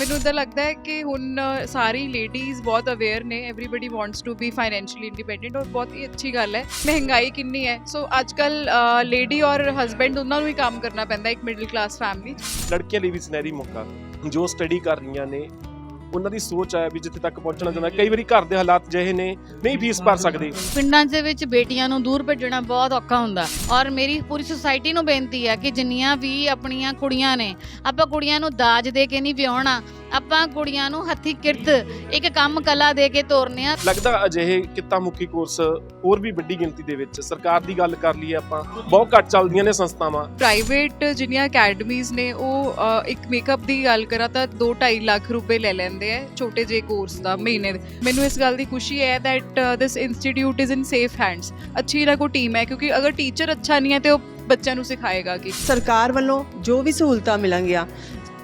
ਮੈਨੂੰ ਇਦਾਂ ਲੱਗਦਾ ਹੈ ਕਿ ਹੁਣ ਸਾਰੀ ਲੇਡੀਜ਼ ਬਹੁਤ ਅਵੇਅਰ ਨੇ everybody wants to be financially independent ਔਰ ਬਹੁਤ ਹੀ ਅੱਛੀ ਗੱਲ ਹੈ, ਮਹਿੰਗਾਈ ਕਿੰਨੀ ਹੈ। ਸੋ ਅੱਜ ਕੱਲ ਲੇਡੀ ਔਰ ਹਸਬੈਂਡ ਦੋਨਾਂ ਨੂੰ ਹੀ ਕੰਮ ਕਰਨਾ ਪੈਂਦਾ ਇੱਕ ਮਿਡਲ ਕਲਾਸ ਫੈਮਿਲੀ ਲੜਕੀਆਂ ਲਈ ਵੀ ਸੁਨਹਿਰੀ ਮੌਕਾ, ਜੋ ਸਟੱਡੀ ਕਰ ਰਹੀਆਂ ਨੇ ਉਹਨਾਂ ਦੀ ਸੋਚ ਹੈ ਵੀ ਜਿੱਥੇ ਤੱਕ ਪਹੁੰਚਣਾ ਚਾਹੁੰਦਾ ਕਈ ਵਾਰੀ ਘਰ ਦੇ ਹਾਲਾਤ ਜਿਹੇ ਨੇ ਨਹੀਂ ਫੀਸ ਭਰ ਸਕਦੇ। ਪਿੰਡਾਂ ਦੇ ਵਿੱਚ ਬੇਟੀਆਂ ਨੂੰ ਦੂਰ ਭੇਜਣਾ ਬਹੁਤ ਔਖਾ ਹੁੰਦਾ। ਔਰ ਮੇਰੀ ਪੂਰੀ ਸੁਸਾਇਟੀ ਨੂੰ ਬੇਨਤੀ ਹੈ ਕਿ ਜਿੰਨੀਆਂ ਵੀ ਆਪਣੀਆਂ ਕੁੜੀਆਂ ਨੇ ਆਪਾਂ ਕੁੜੀਆਂ ਨੂੰ ਦਾਜ ਦੇ ਕੇ ਨਹੀਂ ਵਿਆਹਣਾ। ਆਪਾਂ ਕੁੜੀਆਂ ਨੂੰ ਹੱਥੀ ਕਿਰਤ ਇੱਕ ਕੰਮ ਕਲਾ ਦੇ ਕੇ ਤੋਰਨੇ ਆ। ਲੱਗਦਾ ਅਜਿਹੇ ਕਿੱਤਾ ਮੁਖੀ ਕੋਰਸ ਹੋਰ ਵੀ ਵੱਡੀ ਗਿਣਤੀ ਦੇ ਵਿੱਚ ਸਰਕਾਰ ਦੀ ਗੱਲ ਕਰ ਲਈਏ ਆਪਾਂ ਬਹੁਤ ਘੱਟ ਚੱਲਦੀਆਂ ਨੇ ਸੰਸਥਾਵਾਂ। ਪ੍ਰਾਈਵੇਟ ਜਿਹੜੀਆਂ ਅਕੈਡਮੀਜ਼ ਨੇ ਉਹ ਇੱਕ ਮੇਕਅਪ ਦੀ ਗੱਲ ਕਰਾਂ ਤਾਂ 2.5 ਲੱਖ ਰੁਪਏ ਲੈ ਲੈਂਦੇ ਆ ਛੋਟੇ ਜਿਹੇ ਕੋਰਸ ਦਾ ਮਹੀਨੇ ਦੇ। ਮੈਨੂੰ ਇਸ ਗੱਲ ਦੀ ਖੁਸ਼ੀ ਹੈ that this institute is in safe hands ਅੱਛੀ ਨਾ ਕੋ ਟੀਮ ਹੈ ਕਿਉਂਕਿ ਅਗਰ ਟੀਚਰ ਅੱਛਾ ਨਹੀਂ ਹੈ ਤੇ ਉਹ ਬੱਚਿਆਂ ਨੂੰ ਸਿਖਾਏਗਾ ਕਿ। ਸਰਕਾਰ ਵੱਲੋਂ ਜੋ ਵੀ ਸਹੂਲਤਾਂ ਮਿਲਣਗੀਆਂ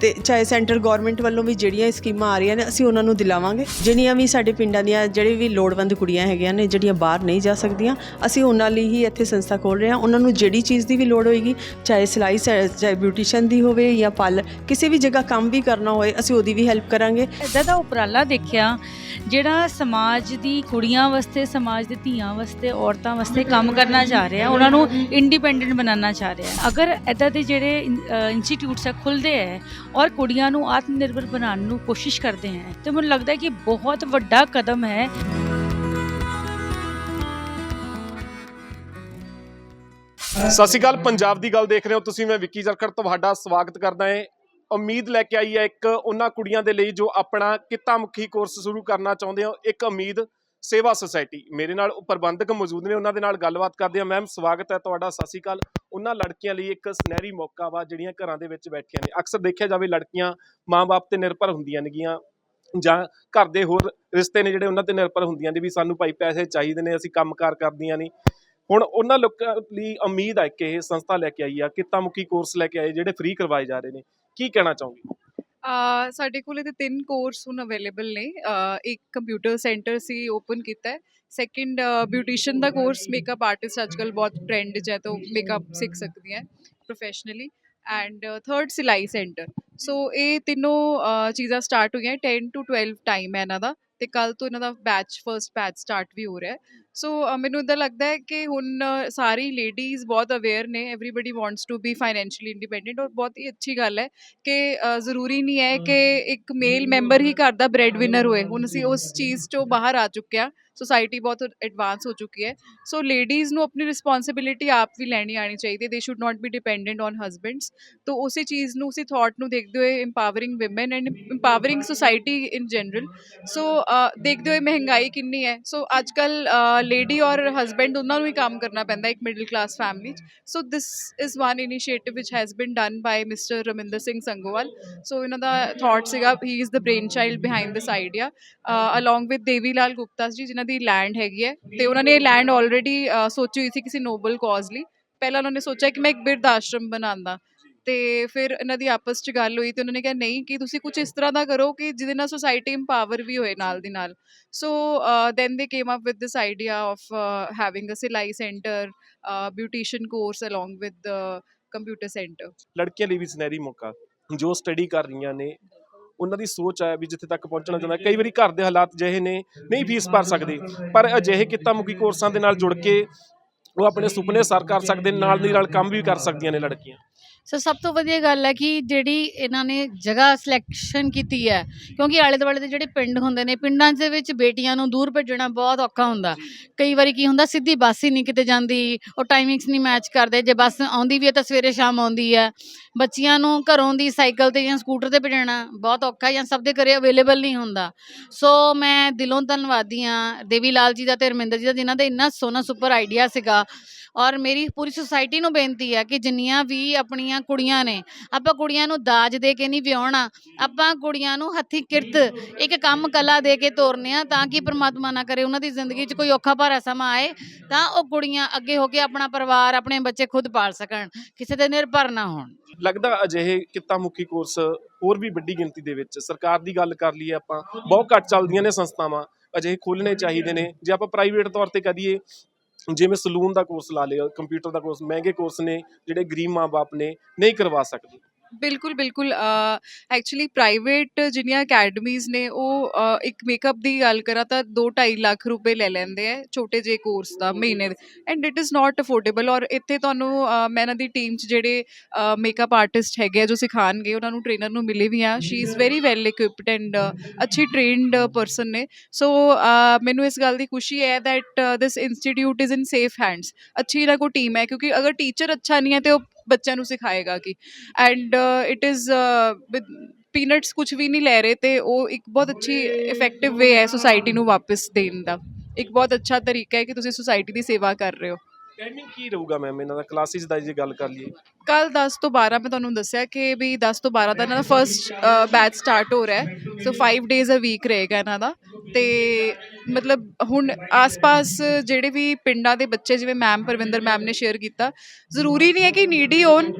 ਤੇ ਚਾਹੇ ਸੈਂਟਰ ਗਵਰਨਮੈਂਟ ਵੱਲੋਂ ਵੀ ਜਿਹੜੀਆਂ ਸਕੀਮਾਂ ਆ ਰਹੀਆਂ ਨੇ, ਅਸੀਂ ਉਹਨਾਂ ਨੂੰ ਦਿਲਾਵਾਂਗੇ। ਜਿਹੜੀਆਂ ਵੀ ਸਾਡੇ ਪਿੰਡਾਂ ਦੀਆਂ ਜਿਹੜੇ ਵੀ ਲੋੜਵੰਦ ਕੁੜੀਆਂ ਹੈਗੀਆਂ ਨੇ, ਜਿਹੜੀਆਂ ਬਾਹਰ ਨਹੀਂ ਜਾ ਸਕਦੀਆਂ, ਅਸੀਂ ਉਹਨਾਂ ਲਈ ਹੀ ਇੱਥੇ ਸੰਸਥਾ ਖੋਲ ਰਹੇ ਹਾਂ। ਉਹਨਾਂ ਨੂੰ ਜਿਹੜੀ ਚੀਜ਼ ਦੀ ਵੀ ਲੋੜ ਹੋਏਗੀ, ਚਾਹੇ ਸਿਲਾਈ ਸ- ਚਾਹੇ ਬਿਊਟੀਸ਼ੀਅਨ ਦੀ ਹੋਵੇ ਜਾਂ ਪਾਰਲਰ ਕਿਸੇ ਵੀ ਜਗ੍ਹਾ ਕੰਮ ਵੀ ਕਰਨਾ ਹੋਏ, ਅਸੀਂ ਉਹਦੀ ਵੀ ਹੈਲਪ ਕਰਾਂਗੇ। ਇੱਦਾਂ ਦਾ ਉਪਰਾਲਾ ਦੇਖਿਆ, ਜਿਹੜਾ ਸਮਾਜ ਦੀ ਕੁੜੀਆਂ ਵਾਸਤੇ, ਸਮਾਜ ਦੇ ਧੀਆਂ ਵਾਸਤੇ, ਔਰਤਾਂ ਵਾਸਤੇ ਕੰਮ ਕਰਨਾ ਚਾਹ ਰਿਹਾ, ਉਹਨਾਂ ਨੂੰ ਇੰਡੀਪੈਂਡੈਂਟ ਬਣਾਉਣਾ ਚਾਹ ਰਿਹਾ। ਅਗਰ ਇੱਦਾਂ ਦੇ ਜਿਹੜੇ ਇੰਸਟੀਚਿਊਟਸ ਆ ਖੁੱਲਦੇ ਹੈ ਔਰ ਕੁੜੀਆਂ ਨੂੰ ਆਤਮ ਨਿਰਭਰ ਬਣਾਉਣ ਨੂੰ ਕੋਸ਼ਿਸ਼ ਕਰਦੇ ਹੈ। ਤੇ ਮੈਨੂੰ ਲੱਗਦਾ ਹੈ ਕਿ ਬਹੁਤ ਵੱਡਾ ਕਦਮ ਹੈ। ਸਤਿ ਸ਼੍ਰੀ ਅਕਾਲ, ਪੰਜਾਬ ਦੀ ਗੱਲ ਦੇਖ ਰਹੇ ਹੋ ਤੁਸੀਂ, ਮੈਂ ਵਿੱਕੀ ਜਰਖੜ ਤੁਹਾਡਾ ਸਵਾਗਤ ਕਰਦਾ ਹਾਂ। ਉਮੀਦ ਲੈ ਕੇ ਆਈ ਹੈ ਇੱਕ ਉਹਨਾਂ ਕੁੜੀਆਂ ਦੇ ਲਈ ਜੋ ਆਪਣਾ ਕਿੱਤਾ ਮੁਖੀ ਕੋਰਸ ਸ਼ੁਰੂ ਕਰਨਾ ਚਾਹੁੰਦੇ ਹੋ। ਇੱਕ ਉਮੀਦ ਸੇਵਾ ਸੁਸਾਇਟੀ, ਮੇਰੇ ਨਾਲ ਉਹ ਪ੍ਰਬੰਧਕ ਮੌਜੂਦ ਨੇ, ਉਹਨਾਂ ਦੇ ਨਾਲ ਗੱਲਬਾਤ ਕਰਦੇ ਹਾਂ। ਮੈਮ, ਸਵਾਗਤ ਹੈ ਤੁਹਾਡਾ, ਸਤਿ ਸ਼੍ਰੀ ਅਕਾਲ। ਉਹਨਾਂ ਲੜਕੀਆਂ ਲਈ ਇੱਕ ਸੁਨਹਿਰੀ ਮੌਕਾ ਵਾ, ਜਿਹੜੀਆਂ ਘਰਾਂ ਦੇ ਵਿੱਚ ਬੈਠੀਆਂ ਨੇ। ਅਕਸਰ ਦੇਖਿਆ ਜਾਵੇ, ਲੜਕੀਆਂ ਮਾਂ-ਬਾਪ ਤੇ ਨਿਰਭਰ ਹੁੰਦੀਆਂ ਨੇਗੀਆਂ ਜਾਂ ਘਰ ਦੇ ਹੋਰ ਰਿਸ਼ਤੇ ਨੇ ਜਿਹੜੇ ਉਹਨਾਂ ਤੇ ਨਿਰਭਰ ਹੁੰਦੀਆਂ ਨੇ, ਵੀ ਸਾਨੂੰ ਭਾਈ ਪੈਸੇ ਚਾਹੀਦੇ ਨੇ, ਅਸੀਂ ਕੰਮਕਾਰ ਕਰਦੀਆਂ ਨਹੀਂ ਹੁਣ ਉਹਨਾਂ ਲੋਕਾਂ ਲਈ ਉਮੀਦ ਹੈ ਕਿ ਇਹ ਸੰਸਥਾ ਲੈ ਕੇ ਆਈ ਆ ਕਿੱਤਾ ਮੁਖੀ ਕੋਰਸ ਲੈ ਕੇ ਆਏ, ਜਿਹੜੇ ਫ੍ਰੀ ਕਰਵਾਏ ਜਾ ਰਹੇ ਨੇ। ਕੀ ਕਹਿਣਾ ਚਾਹੋਗੇ? ਅ, ਸਾਡੇ ਕੋਲ ਇਹਦੇ ਤਿੰਨ ਕੋਰਸ ਹੁਣ ਅਵੇਲੇਬਲ ਨੇ ਅ, ਇੱਕ ਕੰਪਿਊਟਰ ਸੈਂਟਰ ਸੀ ਓਪਨ ਕੀਤਾ ਹੈ। ਸੈਕਿੰਡ ਬਿਊਟੀਸ਼ੀਅਨ ਦਾ ਕੋਰਸ ਮੇਕਅਪ ਆਰਟਿਸਟ ਅੱਜਕੱਲ ਬਹੁਤ ਟ੍ਰੈਂਡ 'ਚ ਹੈ ਤਾਂ ਮੇਕਅਪ ਸਿੱਖ ਸਕਦੀਆਂ ਪ੍ਰੋਫੈਸ਼ਨਲੀ ਐਂਡ ਥਰਡ ਸਿਲਾਈ ਸੈਂਟਰ ਸੋ ਇਹ ਤਿੰਨੋਂ ਅ, ਚੀਜ਼ਾਂ ਸਟਾਰਟ ਹੋਈਆਂ 10 ਟੂ 12 ਟਾਈਮ ਹੈ ਇਹਨਾਂ ਦਾ ਤੇ ਕੱਲ ਤੋਂ ਇਹਨਾਂ ਦਾ ਬੈਚ ਫਰਸਟ ਬੈਚ ਸਟਾਰਟ ਵੀ ਹੋ ਰਿਹਾ ਹੈ। ਸੋ ਮੈਨੂੰ ਇਦਾਂ ਲੱਗਦਾ ਹੈ ਕਿ ਹੁਣ ਸਾਰੀ ਲੇਡੀਜ਼ ਬਹੁਤ ਅਵੇਅਰ ਨੇ everybody wants to be financially independent ਔਰ ਬਹੁਤ ਹੀ ਅੱਛੀ ਗੱਲ ਹੈ ਕਿ ਜ਼ਰੂਰੀ ਨਹੀਂ ਹੈ ਕਿ ਇੱਕ ਮੇਲ ਮੈਂਬਰ ਹੀ ਘਰ ਦਾ ਬ੍ਰੈਡ ਵਿਨਰ ਹੋਏ। ਹੁਣ ਅਸੀਂ ਉਸ ਚੀਜ਼ ਚੋਂ ਬਾਹਰ ਆ ਚੁੱਕੇ ਹਾਂ। ਸੋਸਾਇਟੀ ਬਹੁਤ ਐਡਵਾਂਸ ਹੋ ਚੁੱਕੀ ਹੈ। ਸੋ ਲੇਡੀਜ਼ ਨੂੰ ਆਪਣੀ ਰਿਸਪੌਂਸਿਬਿਲਿਟੀ ਆਪ ਵੀ ਲੈਣੀ ਆਣੀ ਚਾਹੀਦੀ ਦੇ should not be dependent on husbands ਤੋ ਉਸੇ ਚੀਜ਼ ਨੂੰ, ਉਸੇ ਥਾਟ ਨੂੰ ਦੇਖਦੇ ਹੋਏ empowering women and empowering society in general so ਦੇਖਦੇ ਹੋਏ ਮਹਿੰਗਾਈ ਕਿੰਨੀ ਹੈ। ਸੋ ਅੱਜ ਕੱਲ ਲੇਡੀ ਔਰ ਹਸਬੈਂਡ ਦੋਨਾਂ ਨੂੰ ਹੀ ਕੰਮ ਕਰਨਾ ਪੈਂਦਾ ਇੱਕ middle class family so this is one initiative which has been done by mister Raminder Singh Sangowal so ਇਹਨਾਂ ਦਾ ਥਾਟ ਸੀਗਾ ਹੀ is the brainchild behind this idea along with Devi Lal Gupta ji ਜਿਨ੍ਹਾਂ ਦੀ land ਹੈਗੀ ਹੈ ਤੇ ਉਹਨਾਂ ਨੇ land already ਸੋਚੀ ਹੋਈ ਸੀ ਕਿਸੇ ਨੋਬਲ ਕਾਜ਼ ਲਈ। ਪਹਿਲਾਂ ਉਹਨਾਂ ਨੇ ਸੋਚਿਆ ਕਿ ਮੈਂ ਇੱਕ ਬਿਰਧ ਆਸ਼ਰਮ ਬਣਾਉਂਦਾ ਤੇ ਫਿਰ ਇਹਨਾਂ ਦੀ ਆਪਸ ਚ ਗੱਲ ਹੋਈ ਤੇ ਉਹਨਾਂ ਨੇ ਕਿਹਾ, ਨਹੀਂ, ਕਿ ਤੁਸੀਂ ਕੁਝ ਇਸ ਤਰ੍ਹਾਂ ਦਾ ਕਰੋ ਕਿ ਜਿਹਦੇ ਨਾਲ ਸੋਸਾਇਟੀ ਇੰਪਾਵਰ ਵੀ ਹੋਏ ਨਾਲ ਦੀ ਨਾਲ। So then they came up with this idea of having a ਸਿਲਾਈ centre beautician course along with computer centre ਲੜਕੀਆਂ ਲਈ ਵੀ ਸੁਨਹਿਰੀ ਮੌਕਾ। ਜੋ ਸਟੱਡੀ ਕਰ ਰਹੀਆਂ ਨੇ ਉਹਨਾਂ ਦੀ ਸੋਚ ਹੈ ਵੀ ਜਿੱਥੇ ਤੱਕ ਪਹੁੰਚਣਾ ਚਾਹੁੰਦਾ। ਕਈ ਵਾਰੀ ਘਰ ਦੇ ਹਾਲਾਤ ਜਿਹੇ ਨੇ ਨਹੀਂ ਫੀਸ ਭਰ ਸਕਦੇ। ਪਰ ਅਜਿਹੇ ਕਿੱਤਾ ਮੁਖੀ ਕੋਰਸਾਂ ਦੇ ਨਾਲ ਜੁੜ ਕੇ ਉਹ ਆਪਣੇ ਸੁਪਨੇ ਸਰ ਕਰ ਸਕਦੇ ਨੇ, ਨਾਲ ਦੀ ਨਾਲ ਕੰਮ ਵੀ ਕਰ ਸਕਦੀਆਂ ਨੇ ਲੜਕੀਆਂ। ਸੋ ਸਭ ਤੋਂ ਵਧੀਆ ਗੱਲ ਹੈ ਕਿ ਜਿਹੜੀ ਇਹਨਾਂ ਨੇ ਜਗ੍ਹਾ ਸਿਲੈਕਸ਼ਨ ਕੀਤੀ ਹੈ, ਕਿਉਂਕਿ ਆਲੇ ਦੁਆਲੇ ਦੇ ਜਿਹੜੇ ਪਿੰਡ ਹੁੰਦੇ ਨੇ, ਪਿੰਡਾਂ ਦੇ ਵਿੱਚ ਬੇਟੀਆਂ ਨੂੰ ਦੂਰ ਭੇਜਣਾ ਬਹੁਤ ਔਖਾ ਹੁੰਦਾ। ਕਈ ਵਾਰੀ ਕੀ ਹੁੰਦਾ, ਸਿੱਧੀ ਬੱਸ ਹੀ ਨਹੀਂ ਕਿਤੇ ਜਾਂਦੀ, ਉਹ ਟਾਈਮਿੰਗਸ ਨਹੀਂ ਮੈਚ ਕਰਦੇ, ਜੇ ਬੱਸ ਆਉਂਦੀ ਵੀ ਹੈ ਤਾਂ ਸਵੇਰੇ ਸ਼ਾਮ ਆਉਂਦੀ ਹੈ। ਬੱਚੀਆਂ ਨੂੰ ਘਰੋਂ ਦੀ ਸਾਈਕਲ ਤੇ ਜਾਂ ਸਕੂਟਰ ਤੇ ਭੇਜਣਾ ਬਹੁਤ ਔਖਾ ਜਾਂ ਸਭ ਦੇ ਘਰੇ ਅਵੇਲੇਬਲ ਨਹੀਂ ਹੁੰਦਾ। ਸੋ ਮੈਂ ਦਿਲੋਂ ਧੰਨਵਾਦੀ ਹਾਂ, ਦੇਵੀ ਲਾਲ ਜੀ ਦਾ ਤੇ ਰਮਿੰਦਰ ਜੀ ਦਾ, ਜਿਨ੍ਹਾਂ ਦਾ ਇੰਨਾ ਸੋਹਣਾ ਸੁਪਰ ਆਈਡੀਆ ਸੀਗਾ। ਔਰ ਮੇਰੀ ਪੂਰੀ ਸੁਸਾਇਟੀ ਨੂੰ ਬੇਨਤੀ ਹੈ ਕਿ ਜਿੰਨੀਆਂ ਵੀ ਆਪਣੀਆਂ ਕੁੜੀਆਂ ਨੇ, ਆਪਾਂ ਕੁੜੀਆਂ ਨੂੰ ਦਾਜ ਦੇ ਕੇ ਨਹੀਂ ਵਿਆਹਣਾ, ਆਪਾਂ ਕੁੜੀਆਂ ਨੂੰ ਹੱਥੀ ਕਿਰਤ, ਇੱਕ ਕੰਮ ਕਲਾ ਦੇ ਕੇ ਤੋਰਨੇ ਆ ਤਾਂ ਕਿ ਪ੍ਰਮਾਤਮਾ ਨਾ ਕਰੇ, ਉਹਨਾਂ ਦੀ ਜ਼ਿੰਦਗੀ 'ਚ ਕੋਈ ਔਖਾ ਭਾਰਾ ਸਮਾਂ ਆਏ ਤਾਂ ਉਹ ਕੁੜੀਆਂ ਅੱਗੇ ਹੋ ਕੇ ਆਪਣਾ ਪਰਿਵਾਰ, ਆਪਣੇ ਬੱਚੇ ਖੁਦ ਪਾਲ ਸਕਣ, ਕਿਸੇ ਦੇ ਨਿਰਭਰ ਨਾ ਹੋਣ। ਲੱਗਦਾ ਅਜਿਹੇ ਕਿੱਤਾ ਮੁਖੀ ਕੋਰਸ ਹੋਰ ਵੀ ਵੱਡੀ ਗਿਣਤੀ ਦੇ ਵਿੱਚ ਸਰਕਾਰ ਦੀ ਗੱਲ ਕਰ ਲਈਏ ਆਪਾਂ, ਬਹੁਤ ਘੱਟ ਚੱਲਦੀਆਂ ਨੇ ਸੰਸਥਾਵਾਂ, ਅਜਿਹੇ ਖੋਲ੍ਹਣੇ ਚਾਹੀਦੇ ਨੇ, ਜੇ ਆਪਾਂ ਪ੍ਰਾਈਵੇਟ ਤੌਰ ਤੇ ਕਰੀਏ ਜਿਵੇਂ ਸਲੂਨ ਦਾ ਕੋਰਸ ਲਾ ਲਿਆ ਕੰਪਿਊਟਰ ਦਾ ਕੋਰਸ ਮਹਿੰਗੇ ਕੋਰਸ ਨੇ, ਜਿਹੜੇ ਗਰੀਬ ਮਾਪੇ ਨੇ, ਨਹੀਂ ਕਰਵਾ ਸਕਦੇ। ਬਿਲਕੁਲ ਬਿਲਕੁਲ ਐਕਚੁਅਲੀ ਪ੍ਰਾਈਵੇਟ ਜਿਹੜੀਆਂ ਅਕੈਡਮੀਜ਼ ਨੇ ਉਹ ਅ, ਇੱਕ ਮੇਕਅਪ ਦੀ ਗੱਲ ਕਰਾਂ ਤਾਂ 2.5 ਲੱਖ ਰੁਪਏ ਲੈ ਲੈਂਦੇ ਆ ਛੋਟੇ ਜਿਹੇ ਕੋਰਸ ਦਾ ਮਹੀਨੇ ਦੇ। And it is not affordable ਔਰ ਇੱਥੇ ਤੁਹਾਨੂੰ ਅ, ਮੈਂ ਇਹਨਾਂ ਦੀ ਟੀਮ 'ਚ ਜਿਹੜੇ ਮੇਕਅਪ ਆਰਟਿਸਟ ਹੈਗੇ ਆ ਜੋ ਸਿਖਾਉਣਗੇ ਉਹਨਾਂ ਨੂੰ ਟ੍ਰੇਨਰ ਨੂੰ ਮਿਲੇ ਵੀ ਆ। She is very well equipped and ਅੱਛੀ ਟ੍ਰੇਨਡ ਪਰਸਨ ਨੇ। ਸੋ ਮੈਨੂੰ ਇਸ ਗੱਲ ਦੀ ਖੁਸ਼ੀ ਹੈ that this institute is in safe hands ਅੱਛੀ ਇਹਨਾਂ ਕੋ ਟੀਮ ਹੈ ਕਿਉਂਕਿ ਅਗਰ ਟੀਚਰ ਅੱਛਾ ਨਹੀਂ ਹੈ ਤੇ ਉਹ ਬੱਚਿਆਂ ਨੂੰ ਸਿਖਾਏਗਾ ਕਿ। And it is with peanuts ਕੁਝ ਵੀ ਨਹੀਂ ਲੈ ਰਹੇ ਤੇ ਉਹ ਇੱਕ ਬਹੁਤ ਅੱਛੀ ਇਫੈਕਟਿਵ ਵੇ ਹੈ ਸੋਸਾਇਟੀ ਨੂੰ ਵਾਪਸ ਦੇਣ ਦਾ। ਇੱਕ ਬਹੁਤ ਅੱਛਾ ਤਰੀਕਾ ਹੈ ਕਿ ਤੁਸੀਂ ਸੋਸਾਇਟੀ ਦੀ ਸੇਵਾ ਕਰ ਰਹੇ ਹੋ। ਟਾਈਮਿੰਗ ਕੀ ਰਹੂਗਾ ਮੈਮ ਇਹਨਾਂ ਦਾ? ਕਲਾਸਿਸ ਦਾ ਜੇ ਗੱਲ ਕਰ ਲਈਏ। ਕੱਲ 10 ਤੋਂ 12 ਮੈਂ ਤੁਹਾਨੂੰ ਦੱਸਿਆ ਕਿ ਵੀ 10 ਤੋਂ 12 ਦਾ ਇਹਨਾਂ ਦਾ ਫਰਸਟ ਬੈਚ ਸਟਾਰਟ ਹੋ ਰਿਹਾ ਹੈ। ਸੋ 5 ਡੇਜ਼ ਅ ਵੀਕ ਰਹੇਗਾ ਇਹਨਾਂ ਦਾ। ਤੇ ਮਤਲਬ ਹੁਣ ਆਸ-ਪਾਸ ਜਿਹੜੇ ਵੀ ਪਿੰਡਾਂ ਦੇ ਬੱਚੇ, ਜਿਵੇਂ ਮੈਮ ਪਰਵਿੰਦਰ ਮੈਮ ਨੇ ਸ਼ੇਅਰ ਕੀਤਾ, ਜ਼ਰੂਰੀ ਨਹੀਂ ਹੈ ਕਿ ਨੀਡੀ ਹੋਣ।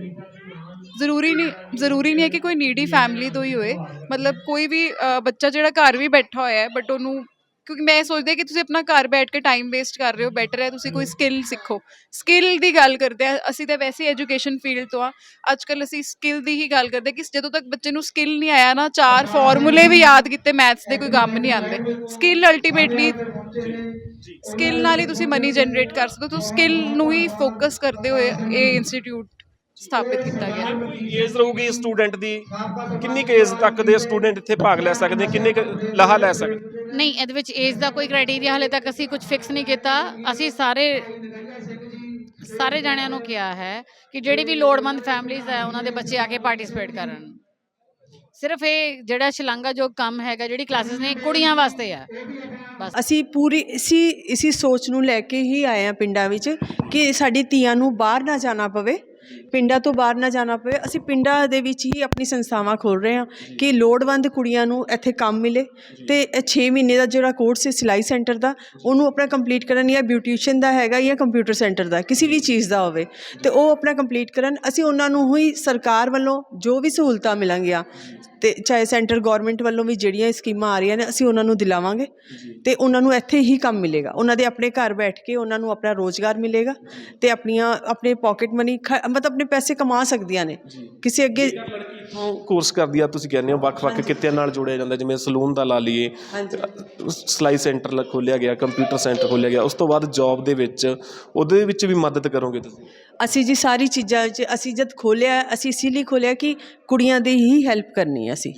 ਜ਼ਰੂਰੀ ਨਹੀਂ ਜ਼ਰੂਰੀ ਨਹੀਂ ਹੈ ਕਿ ਕੋਈ ਨੀਡੀ ਫੈਮਿਲੀ ਤੋਂ ਹੀ ਹੋਏ। ਮਤਲਬ ਕੋਈ ਵੀ ਬੱਚਾ ਜਿਹੜਾ ਘਰ ਵੀ ਬੈਠਾ ਹੋਇਆ ਹੈ ਬਟ ਉਹਨੂੰ ਕਿਉਂਕਿ ਮੈਂ ਸੋਚਦੀ ਹਾਂ ਕਿ ਤੁਸੀਂ ਆਪਣਾ ਘਰ ਬੈਠ ਕੇ ਟਾਈਮ ਵੇਸਟ ਕਰ ਰਹੇ ਹੋ ਬੈਟਰ ਹੈ ਤੁਸੀਂ ਕੋਈ ਸਕਿੱਲ ਸਿੱਖੋ। ਸਕਿੱਲ ਦੀ ਗੱਲ ਕਰਦੇ ਆ ਅਸੀਂ ਤਾਂ ਵੈਸੇ ਐਜੂਕੇਸ਼ਨ ਫੀਲਡ ਤੋਂ ਆ ਅੱਜ ਕੱਲ ਅਸੀਂ ਸਕਿੱਲ ਦੀ ਹੀ ਗੱਲ ਕਰਦੇ ਕਿ ਜਦੋਂ ਤੱਕ ਬੱਚੇ ਨੂੰ ਸਕਿੱਲ ਨਹੀਂ ਆਇਆ ਨਾ, ਚਾਰ ਫਾਰਮੂਲੇ ਵੀ ਯਾਦ ਕੀਤੇ ਮੈਥਸ ਦੇ ਕੋਈ ਕੰਮ ਨਹੀਂ ਆਉਂਦੇ। ਸਕਿੱਲ ਅਲਟੀਮੇਟਲੀ ਸਕਿੱਲ ਨਾਲ ਹੀ ਤੁਸੀਂ ਮਨੀ ਜਨਰੇਟ ਕਰ ਸਕਦੇ ਹੋ। ਸਕਿੱਲ ਨੂੰ ਹੀ ਫੋਕਸ ਕਰਦੇ ਹੋਏ ਇਹ ਇੰਸਟੀਚਿਊਟ ਸਥਾਪਿਤ ਕੀਤਾ ਗਿਆ। ਏਜ ਰਹੂਗੀ ਸਟੂਡੈਂਟ ਦੀ? ਕਿੰਨੀ ਏਜ ਤੱਕ ਦੇ ਸਟੂਡੈਂਟ ਇੱਥੇ ਭਾਗ ਲੈ ਸਕਦੇ? ਕਿੰਨੇ ਲਾਹਾ ਲੈ ਸਕਦੇ? ਨਹੀਂ ਇਹਦੇ ਵਿੱਚ ਏਜ ਦਾ ਕੋਈ ਕ੍ਰਾਈਟੇਰੀਆ ਹਲੇ ਤੱਕ ਅਸੀਂ ਕੁਝ ਫਿਕਸ ਨਹੀਂ ਕੀਤਾ। ਅਸੀਂ ਸਾਰੇ ਸਾਰੇ ਜਣਿਆਂ ਨੂੰ ਕਿਹਾ ਹੈ ਕਿ ਜਿਹੜੀ ਵੀ ਲੋੜਵੰਦ ਫੈਮਲੀਆਂ ਹੈ ਉਹਨਾਂ ਦੇ ਬੱਚੇ ਆ ਕੇ ਪਾਰਟਿਸਿਪੇਟ ਕਰਨ। ਸਿਰਫ ਇਹ ਜਿਹੜਾ ਸ਼ਲਾਂਗਾ ਜੋ ਕੰਮ ਹੈਗਾ ਜਿਹੜੀ ਕਲਾਸਿਸ ਨੇ ਕੁੜੀਆਂ ਵਾਸਤੇ ਆ। ਬਸ। ਅਸੀਂ ਪੂਰੀ ਇਸੀ ਇਸੀ ਸੋਚ ਨੂੰ ਲੈ ਕੇ ਹੀ ਆਏ ਆ ਪਿੰਡਾਂ ਵਿੱਚ ਕਿ ਸਾਡੀ ਧੀਆਂ ਨੂੰ ਬਾਹਰ ਨਾ ਜਾਣਾ ਪਵੇ। ਪਿੰਡਾਂ ਤੋਂ ਬਾਹਰ ਨਾ ਜਾਣਾ ਪਵੇ। ਅਸੀਂ ਪਿੰਡਾਂ ਦੇ ਵਿੱਚ ਹੀ ਆਪਣੀ ਸੰਸਥਾਵਾਂ ਖੋਲ ਰਹੇ ਹਾਂ ਕਿ ਲੋੜਵੰਦ ਕੁੜੀਆਂ ਨੂੰ ਇੱਥੇ ਕੰਮ ਮਿਲੇ ਤੇ ਇਹ 6 ਮਹੀਨੇ ਦਾ ਜਿਹੜਾ ਕੋਰਸ ਹੈ ਸਿਲਾਈ ਸੈਂਟਰ ਦਾ ਉਹਨੂੰ ਆਪਣਾ ਕੰਪਲੀਟ ਕਰਨ ਜਾਂ ਬਿਊਟੀਸ਼ੀਅਨ ਦਾ ਹੈਗਾ ਜਾਂ ਕੰਪਿਊਟਰ ਸੈਂਟਰ ਦਾ ਕਿਸੇ ਵੀ ਚੀਜ਼ ਦਾ ਹੋਵੇ ਤੇ ਉਹ ਆਪਣਾ ਕੰਪਲੀਟ ਕਰਨ। ਅਸੀਂ ਉਹਨਾਂ ਨੂੰ ਹੀ ਸਰਕਾਰ ਵੱਲੋਂ ਜੋ ਵੀ ਸਹੂਲਤਾਂ ਮਿਲਣਗੀਆਂ ਤੇ ਚਾਹੇ ਸੈਂਟਰ ਗਵਰਨਮੈਂਟ ਵੱਲੋਂ ਵੀ ਜਿਹੜੀਆਂ ਸਕੀਮਾਂ ਆ ਰਹੀਆਂ ਨੇ ਅਸੀਂ ਉਹਨਾਂ ਨੂੰ ਦਿਲਾਵਾਂਗੇ ਤੇ ਉਹਨਾਂ ਨੂੰ ਇੱਥੇ ਹੀ ਕੰਮ ਮਿਲੇਗਾ। ਉਹਨਾਂ ਦੇ ਆਪਣੇ ਘਰ ਬੈਠ ਕੇ ਉਹਨਾਂ ਨੂੰ ਆਪਣਾ ਰੋਜ਼ਗਾਰ ਮਿਲੇਗਾ ਤੇ ਆਪਣੀਆਂ ਆਪਣੇ ਪਾਕਟ ਮਨੀ ਮਤਲਬ ਆਪਣੇ ਪੈਸੇ ਕਮਾ ਸਕਦੀਆਂ ਨੇ। ਕਿਸੇ ਅੱਗੇ ਕੋਰਸ ਕਰਦੀ ਆ ਤੁਸੀਂ ਕਹਿੰਦੇ ਹੋ ਵੱਖ-ਵੱਖ ਕਿੱਤਿਆਂ ਨਾਲ ਜੋੜਿਆ ਜਾਂਦਾ ਜਿਵੇਂ ਸਲੂਨ ਦਾ ਲਾ ਲਈਏ ਸਿਲਾਈ ਸੈਂਟਰ ਖੋਲਿਆ ਗਿਆ ਕੰਪਿਊਟਰ ਸੈਂਟਰ ਖੋਲਿਆ ਗਿਆ ਉਸ ਤੋਂ ਬਾਅਦ ਜੌਬ ਦੇ ਵਿੱਚ ਉਹਦੇ ਵਿੱਚ ਵੀ ਮਦਦ ਕਰੋਗੇ ਤੁਸੀਂ? ਅਸੀਂ ਜੀ ਸਾਰੀ ਚੀਜ਼ਾਂ ਵਿੱਚ ਅਸੀਂ ਜਦ ਖੋਲਿਆ ਅਸੀਂ ਇਸੇ ਲਈ ਖੋਲਿਆ ਕਿ ਕੁੜੀਆਂ ਦੀ ਹੀ ਹੈਲਪ ਕਰਨੀ ਹੈ ਅਸੀਂ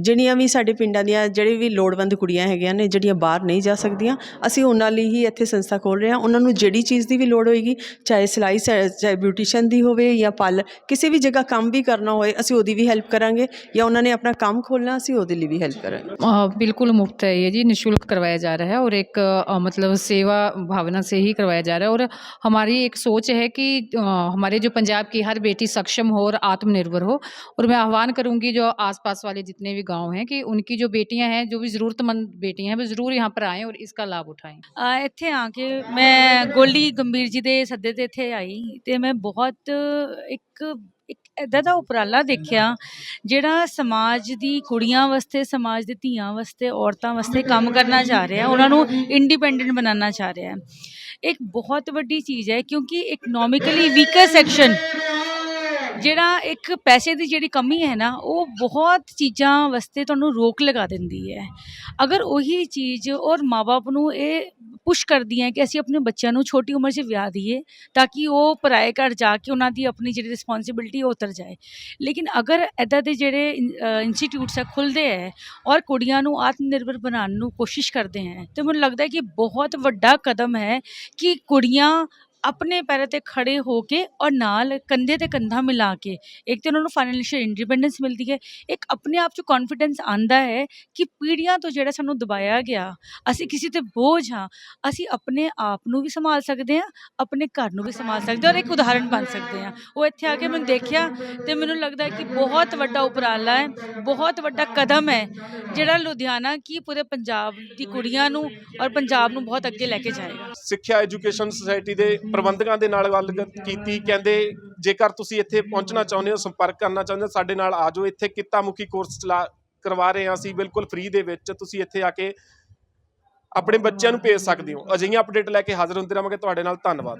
ਜਿਹੜੀਆਂ ਵੀ ਸਾਡੇ ਪਿੰਡਾਂ ਦੀਆਂ ਜਿਹੜੇ ਵੀ ਲੋੜਵੰਦ ਕੁੜੀਆਂ ਹੈਗੀਆਂ ਨੇ ਜਿਹੜੀਆਂ ਬਾਹਰ ਨਹੀਂ ਜਾ ਸਕਦੀਆਂ ਅਸੀਂ ਉਹਨਾਂ ਲਈ ਹੀ ਇੱਥੇ ਸੰਸਥਾ ਖੋਲ ਰਹੇ ਹਾਂ ਉਹਨਾਂ ਨੂੰ ਜਿਹੜੀ ਚੀਜ਼ ਦੀ ਵੀ ਲੋੜ ਹੋਏਗੀ ਚਾਹੇ ਸਿਲਾਈ ਸੈ- ਚਾਹੇ ਬਿਊਟੀਸ਼ੀਅਨ ਦੀ ਹੋਵੇ ਜਾਂ ਪਾਰਲਰ ਕਿਸੇ ਵੀ ਜਗ੍ਹਾ ਕੰਮ ਵੀ ਕਰਨਾ ਹੋਏ ਅਸੀਂ ਉਹਦੀ ਵੀ ਹੈਲਪ ਕਰਾਂਗੇ ਜਾਂ ਉਹਨਾਂ ਨੇ ਆਪਣਾ ਕੰਮ ਖੋਲਣਾ ਅਸੀਂ ਉਹਦੇ ਲਈ ਵੀ ਹੈਲਪ ਕਰਾਂਗੇ अ, बिल्कुल मुफ्त है ये जी निशुल्क करवाया जा रहा है और एक अ, मतलब सेवा भावना से ही करवाया जा रहा है और हमारी एक सोच है कि अ, हमारे जो पंजाब की हर बेटी सक्षम हो और आत्मनिर्भर हो और मैं आह्वान करूंगी जो आसपास वाले जितने भी गांव हैं कि उनकी जो बेटियां हैं जो भी ज़रूरतमंद बेटियां हैं वो ज़रूर यहाँ पर आएँ और इसका लाभ उठाएं ਆ ਇੱਥੇ ਆ ਕੇ ਮੈਂ ਗੋਲਡੀ ਗੰਭੀਰ ਜੀ ਦੇ ਸੱਦੇ ਤੇ ਇੱਥੇ ਆਈ ਤੇ ਮੈਂ ਬਹੁਤ ਇੱਕ ਇੱਕ ਇਦਾਂ ਦਾ ਉਪਰਾਲਾ ਦੇਖਿਆ ਜਿਹੜਾ ਸਮਾਜ ਦੀ ਕੁੜੀਆਂ ਵਾਸਤੇ, ਸਮਾਜ ਦੇ ਧੀਆਂ ਵਾਸਤੇ, ਔਰਤਾਂ ਵਾਸਤੇ ਕੰਮ ਕਰਨਾ ਚਾਹ ਰਿਹਾ, ਉਹਨਾਂ ਨੂੰ ਇੰਡੀਪੈਂਡੈਂਟ ਬਣਾਉਣਾ ਚਾਹ ਰਿਹਾ। ਇੱਕ ਬਹੁਤ ਵੱਡੀ ਚੀਜ਼ ਹੈ ਕਿਉਂਕਿ ਇਕਨੋਮਿਕਲੀ ਵੀਕਰ ਸੈਕਸ਼ਨ ਜਿਹੜਾ ਇੱਕ ਪੈਸੇ ਦੀ ਜਿਹੜੀ ਕਮੀ ਹੈ ਨਾ, ਉਹ ਬਹੁਤ ਚੀਜ਼ਾਂ ਵਾਸਤੇ ਤੁਹਾਨੂੰ ਰੋਕ ਲਗਾ ਦਿੰਦੀ ਹੈ। ਅਗਰ ਉਹੀ ਚੀਜ਼ ਔਰ ਮਾਪੇ ਨੂੰ ਇਹ ਪੁਸ਼ ਕਰਦੀ ਹੈ ਕਿ ਅਸੀਂ ਆਪਣੇ ਬੱਚਿਆਂ ਨੂੰ ਛੋਟੀ ਉਮਰ 'ਚ ਵਿਆਹ ਦਈਏ ਤਾਂ ਕਿ ਉਹ ਪਰਾਏ ਘਰ ਜਾ ਕੇ ਉਹਨਾਂ ਦੀ ਆਪਣੀ ਜਿਹੜੀ ਰਿਸਪੌਂਸਿਬਿਲਟੀ ਉਹ ਉਤਰ ਜਾਏ। ਲੇਕਿਨ ਅਗਰ ਐਦਾਂ ਦੇ ਜਿਹੜੇ ਇੰਸਟੀਟਿਊਟਸ ਹੈ ਖੁੱਲਦੇ ਹੈ ਔਰ ਕੁੜੀਆਂ ਨੂੰ ਆਤਮ ਨਿਰਭਰ ਬਣਾਉਣ ਨੂੰ ਕੋਸ਼ਿਸ਼ ਕਰਦੇ ਹੈ, ਤੇ ਮੈਨੂੰ ਲੱਗਦਾ ਹੈ ਕਿ ਬਹੁਤ ਵੱਡਾ ਕਦਮ ਹੈ ਕਿ ਕੁੜੀਆਂ ਆਪਣੇ ਪੈਰਾਂ ਤੇ ਖੜੇ ਹੋ ਕੇ ਔਰ ਨਾਲ ਕੰਧੇ ਤੇ ਕੰਧਾ ਮਿਲਾ ਕੇ ਇੱਕ ਤਾਂ ਉਹਨਾਂ ਨੂੰ ਫਾਈਨੈਂਸ਼ੀਅਲ ਇੰਡੀਪੈਂਡੈਂਸ ਮਿਲਦੀ ਹੈ, ਇੱਕ ਆਪਣੇ ਆਪ 'ਚ ਕੌਨਫੀਡੈਂਸ ਆਂਦਾ ਹੈ ਕਿ ਪੀੜ੍ਹੀਆਂ ਤੋਂ ਜਿਹੜਾ ਸਾਨੂੰ ਦਬਾਇਆ ਗਿਆ, ਅਸੀਂ ਕਿਸੇ ਤੇ ਬੋਝ ਹਾਂ, ਅਸੀਂ ਆਪਣੇ ਆਪ ਨੂੰ ਵੀ ਸੰਭਾਲ ਸਕਦੇ ਹਾਂ, ਆਪਣੇ ਘਰ ਨੂੰ ਵੀ ਸੰਭਾਲ ਸਕਦੇ ਹਾਂ ਔਰ ਇੱਕ ਉਦਾਹਰਣ ਬਣ ਸਕਦੇ ਹਾਂ। ਉਹ ਇੱਥੇ ਆ ਕੇ ਮੈਨੂੰ ਦੇਖਿਆ ਤੇ ਮੈਨੂੰ ਲੱਗਦਾ ਕਿ ਬਹੁਤ ਵੱਡਾ ਉਪਰਾਲਾ ਹੈ, ਬਹੁਤ ਵੱਡਾ ਕਦਮ ਹੈ ਜਿਹੜਾ ਲੁਧਿਆਣਾ ਕੀ ਪੂਰੇ ਪੰਜਾਬ ਦੀ ਕੁੜੀਆਂ ਨੂੰ ਔਰ ਪੰਜਾਬ ਨੂੰ ਬਹੁਤ ਅੱਗੇ ਲੈ ਕੇ ਜਾਏਗਾ। ਸਿੱਖਿਆ ਐਜੂਕੇਸ਼ਨ ਸੁਸਾਇਟੀ ਦੇ ਪ੍ਰਬੰਧਕਾਂ ਦੇ ਨਾਲ ਗੱਲ ਕੀਤੀ, ਕਹਿੰਦੇ ਜੇਕਰ ਤੁਸੀਂ ਇੱਥੇ ਪਹੁੰਚਣਾ ਚਾਹੁੰਦੇ ਹੋ, ਸੰਪਰਕ ਕਰਨਾ ਚਾਹੁੰਦੇ ਹੋ, ਸਾਡੇ ਨਾਲ ਆ ਜਾਓ। ਇੱਥੇ ਕਿੱਤਾ ਮੁਖੀ ਕੋਰਸ ਚਲਾ ਕਰਵਾ ਰਹੇ ਹਾਂ ਅਸੀਂ, ਬਿਲਕੁਲ ਫ੍ਰੀ ਦੇ ਵਿੱਚ। ਤੁਸੀਂ ਇੱਥੇ ਆ ਕੇ ਆਪਣੇ ਬੱਚਿਆਂ ਨੂੰ ਭੇਜ ਸਕਦੇ ਹੋ। ਅਜਿਹੀਆਂ ਅਪਡੇਟ ਲੈ ਕੇ ਹਾਜ਼ਰ ਹੁੰਦੇ ਰਹਾਂਗੇ। ਤੁਹਾਡੇ ਨਾਲ ਧੰਨਵਾਦ।